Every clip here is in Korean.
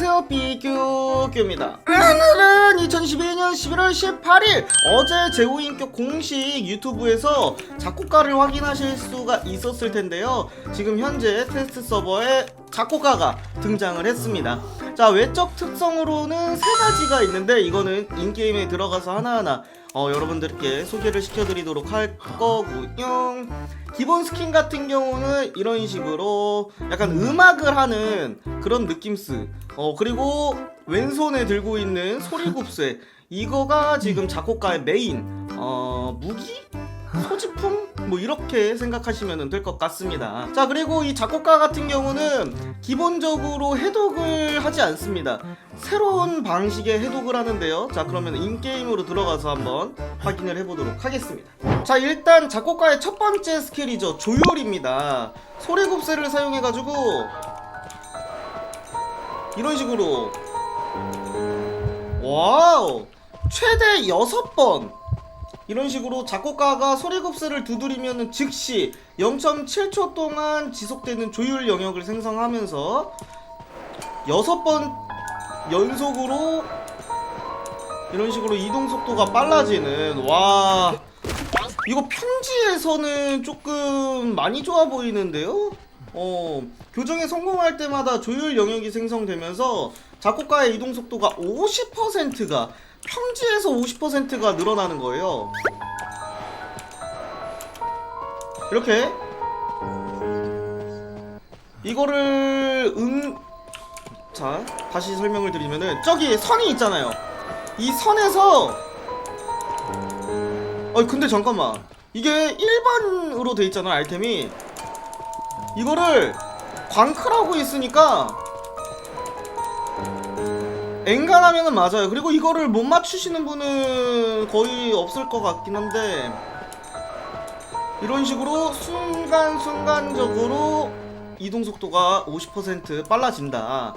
안녕하세요 삐규규입니다. 오늘은 2012년 11월 18일 어제 제호인격 공식 유튜브에서 작곡가를 확인하실 수가 있었을 텐데요. 지금 현재 테스트 서버에 작곡가가 등장을 했습니다. 자 외적 특성으로는 세 가지가 있는데 이거는 인게임에 들어가서 하나하나 어, 여러분들께 소개를 시켜드리도록 할 거고요. 기본 스킨 같은 경우는 이런 식으로 약간 음악을 하는 그런 느낌스 어 그리고 왼손에 들고 있는 소리굽쇠 이거가 지금 작곡가의 메인 어 무기? 소지품? 뭐 이렇게 생각하시면 될 것 같습니다. 자 그리고 이 작곡가 같은 경우는 기본적으로 해독을 하지 않습니다. 새로운 방식의 해독을 하는데요. 자 그러면 인게임으로 들어가서 한번 확인을 해보도록 하겠습니다. 자 일단 작곡가의 첫 번째 스킬이죠. 조율입니다. 소리굽쇠를 사용해가지고 이런 식으로. 와우! 최대 6번 이런 식으로 작곡가가 소리굽쇠를 두드리면 즉시 0.7초 동안 지속되는 조율 영역을 생성하면서 6번 연속으로 이런 식으로 이동 속도가 빨라지는 와 이거 편지에서는 조금 많이 좋아 보이는데요? 어 교정에 성공할 때마다 조율 영역이 생성되면서 작곡가의 이동 속도가 50%가 평지에서 50%가 늘어나는 거예요. 이렇게 이거를 음 자, 다시 설명을 드리면은 저기 선이 있잖아요. 이 선에서 어 근데 잠깐만. 이게 일반으로 돼 있잖아, 아이템이. 이거를 광클하고 있으니까 엔간하면은 맞아요. 그리고 이거를 못 맞추시는 분은 거의 없을 것 같긴 한데 이런 식으로 순간순간적으로 이동 속도가 50% 빨라진다.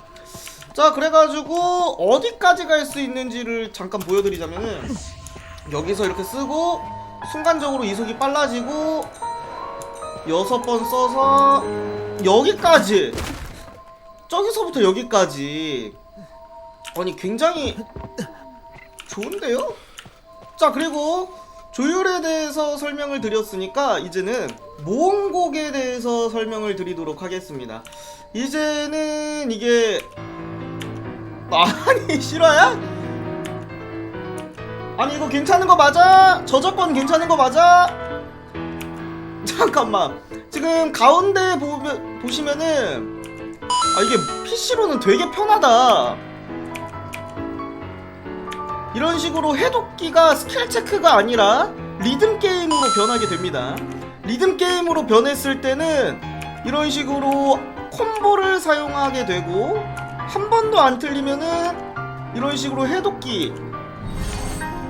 자, 그래가지고 어디까지 갈 수 있는지를 잠깐 보여드리자면은 여기서 이렇게 쓰고 순간적으로 이속이 빨라지고 여섯 번 써서 여기까지 저기서부터 여기까지 아니 굉장히 좋은데요? 자 그리고 조율에 대해서 설명을 드렸으니까 이제는 모음곡에 대해서 설명을 드리도록 하겠습니다 이제는 이게 아니 실화야? 아니 이거 괜찮은 거 맞아? 저작권 괜찮은 거 맞아? 잠깐만 지금 가운데 보, 보시면은 아 이게 PC로는 되게 편하다 이런 식으로 해독기가 스킬 체크가 아니라 리듬 게임으로 변하게 됩니다. 리듬 게임으로 변했을 때는 이런 식으로 콤보를 사용하게 되고 한 번도 안 틀리면은 이런 식으로 해독기.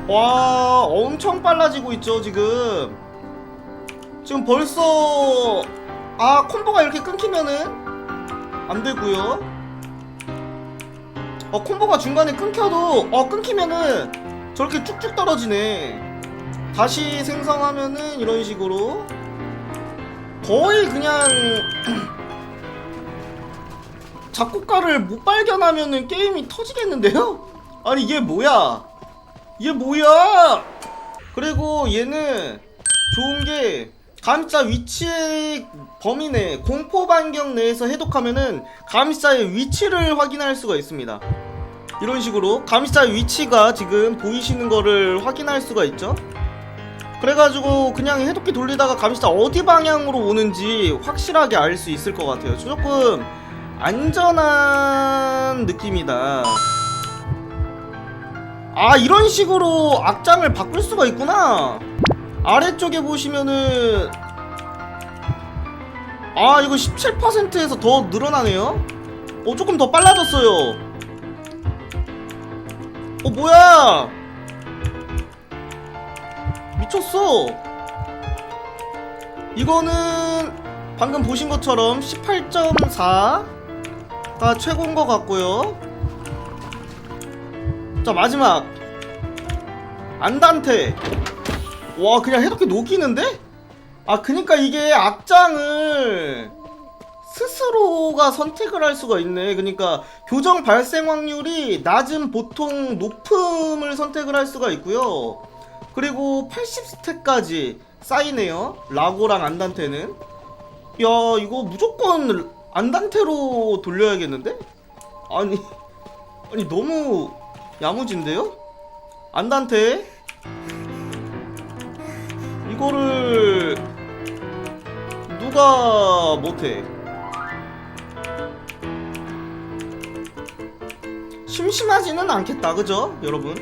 와 엄청 빨라지고 있죠 지금. 지금 벌써 아 콤보가 이렇게 끊기면은 안 되고요. 어 콤보가 중간에 끊겨도 어 끊기면은 저렇게 쭉쭉 떨어지네. 다시 생성하면은 이런 식으로 거의 그냥 작곡가를 못 발견하면은 게임이 터지겠는데요? 아니 이게 뭐야? 이게 뭐야? 그리고 얘는 좋은 게 감시자 위치의 범위 내 공포 반경 내에서 해독하면은 감시자의 위치를 확인할 수가 있습니다. 이런 식으로 감시자의 위치가 지금 보이시는 거를 확인할 수가 있죠. 그래가지고 그냥 해독기 돌리다가 감시자 어디 방향으로 오는지 확실하게 알 수 있을 것 같아요. 조금 안전한 느낌이다. 아 이런 식으로 악장을 바꿀 수가 있구나. 아래쪽에 보시면은 아 이거 17%에서 더 늘어나네요 어 조금 더 빨라졌어요 어 뭐야? 미쳤어. 이거는 방금 보신 것처럼 18.4가 최고인 것 같고요. 자 마지막. 안단테. 와 그냥 해독기 녹이는데? 아 그니까 이게 악장을 스스로가 선택을 할 수가 있네. 그러니까 교정 발생 확률이 낮은 보통 높음을 선택을 할 수가 있고요. 그리고 80스택까지 쌓이네요. 라고랑 안단테는. 야, 이거 무조건 안단테로 돌려야겠는데? 아니, 아니 너무 야무진데요? 안단테? 이거를 누가 못해? 심심하지는 않겠다, 그죠, 여러분?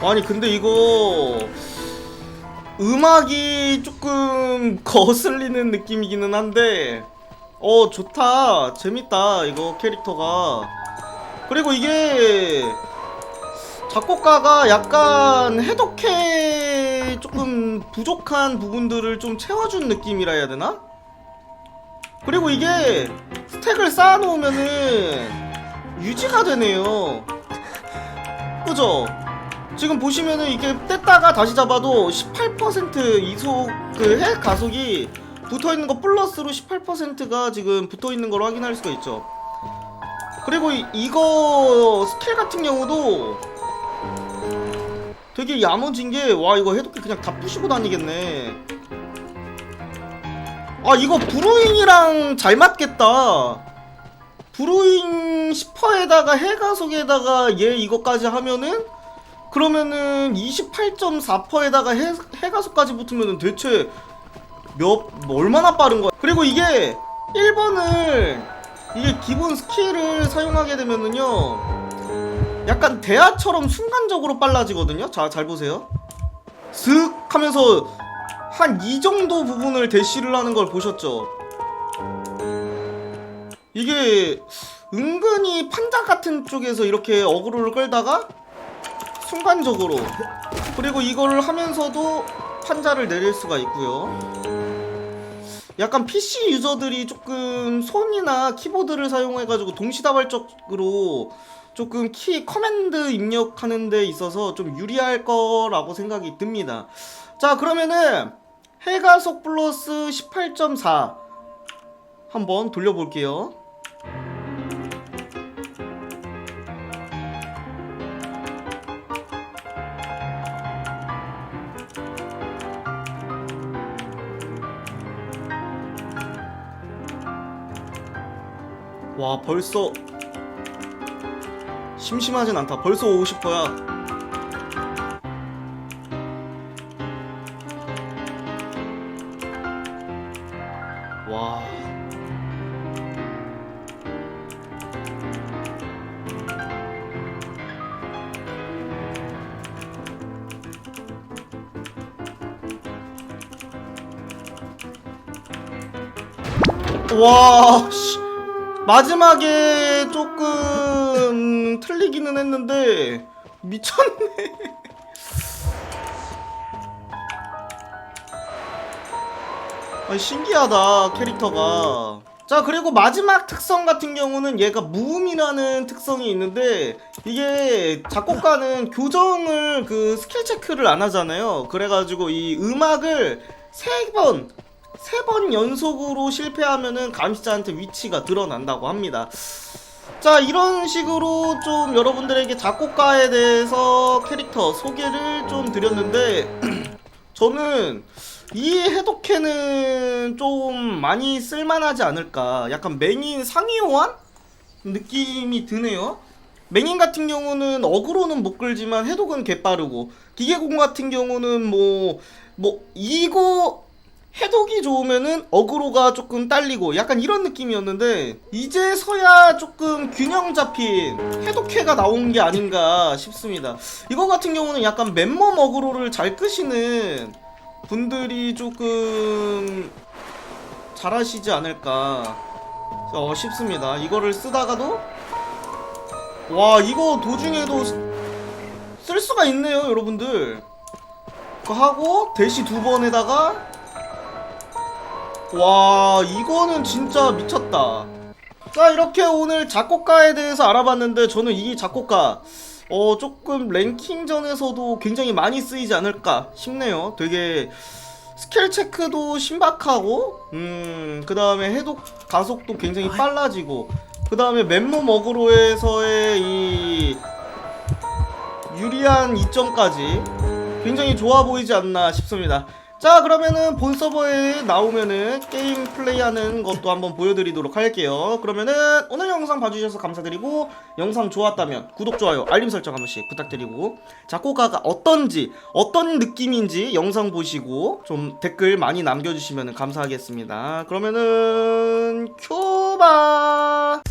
아니 근데 이거 음악이 조금 거슬리는 느낌이기는 한데 어 좋다 재밌다 이거 캐릭터가 그리고 이게 작곡가가 약간 해독해 조금 부족한 부분들을 좀 채워준 느낌이라 해야 되나? 그리고 이게 스택을 쌓아놓으면은 유지가 되네요 그죠? 지금 보시면은 이게 뗐다가 다시 잡아도 18% 이속 그해 가속이 붙어 있는 거 플러스로 18%가 지금 붙어 있는 걸 확인할 수가 있죠. 그리고 이, 이거 스킬 같은 경우도 되게 야무진 게 와 이거 해독기 그냥 다 부시고 다니겠네. 아 이거 브루잉이랑 잘 맞겠다. 브루잉 10%에다가 해가속에다가 얘 이거까지 하면은 그러면은 28.4%에다가 해, 해가속까지 붙으면은 대체 몇, 뭐 얼마나 빠른 거야? 그리고 이게 1번을 이게 기본 스킬을 사용하게 되면은요 약간 대하처럼 순간적으로 빨라지거든요 자 잘 보세요 슥 하면서 한 이 정도 부분을 대시를 하는 걸 보셨죠? 이게 은근히 판자 같은 쪽에서 이렇게 어그로를 끌다가 순간적으로 그리고 이걸 하면서도 판자를 내릴 수가 있고요. 약간 PC 유저들이 조금 손이나 키보드를 사용해가지고 동시다발적으로 조금 키 커맨드 입력하는 데 있어서 좀 유리할 거라고 생각이 듭니다. 자 그러면은 해가속 플러스 18.4 한번 돌려볼게요. 와 벌써 심심하진 않다. 벌써 오고 싶어야 와 와, 씨. 마지막에 조금 틀리기는 했는데 미쳤네. 아니, 신기하다 캐릭터가. 자 그리고 마지막 특성 같은 경우는 얘가 무음이라는 특성이 있는데 이게 작곡가는 교정을 그 스킬 체크를 안 하잖아요. 그래가지고 이 음악을 세번 세 번 연속으로 실패하면은 감시자한테 위치가 드러난다고 합니다. 자 이런 식으로 좀 여러분들에게 작곡가에 대해서 캐릭터 소개를 좀 드렸는데 저는 이 해독캐는 좀 많이 쓸만하지 않을까. 약간 맹인 상위 호환? 느낌이 드네요. 맹인 같은 경우는 어그로는 못 끌지만 해독은 개빠르고. 기계공 같은 경우는 뭐뭐 이거 해독이 좋으면은 어그로가 조금 딸리고 약간 이런 느낌이었는데 이제서야 조금 균형 잡힌 해독캐가 나온 게 아닌가 싶습니다. 이거 같은 경우는 약간 맨몸 어그로를 잘 끄시는 분들이 조금 잘하시지 않을까 어, 싶습니다. 이거를 쓰다가도 와 이거 도중에도 쓸 수가 있네요, 여러분들. 그거 하고 대시 두 번에다가 와 이거는 진짜 미쳤다 자 이렇게 오늘 작곡가에 대해서 알아봤는데 저는 이 작곡가 어 조금 랭킹전에서도 굉장히 많이 쓰이지 않을까 싶네요. 되게 스킬 체크도 신박하고 음 그 다음에 해독 가속도 굉장히 빨라지고 그 다음에 맨몸 어그로에서의 이 유리한 이점까지 굉장히 좋아 보이지 않나 싶습니다. 자 그러면은 본 서버에 나오면은 게임 플레이하는 것도 한번 보여드리도록 할게요. 그러면은 오늘 영상 봐주셔서 감사드리고 영상 좋았다면 구독 좋아요 알림 설정 한 번씩 부탁드리고 작곡가가 어떤지 어떤 느낌인지 영상 보시고 좀 댓글 많이 남겨주시면 감사하겠습니다. 그러면은 큐바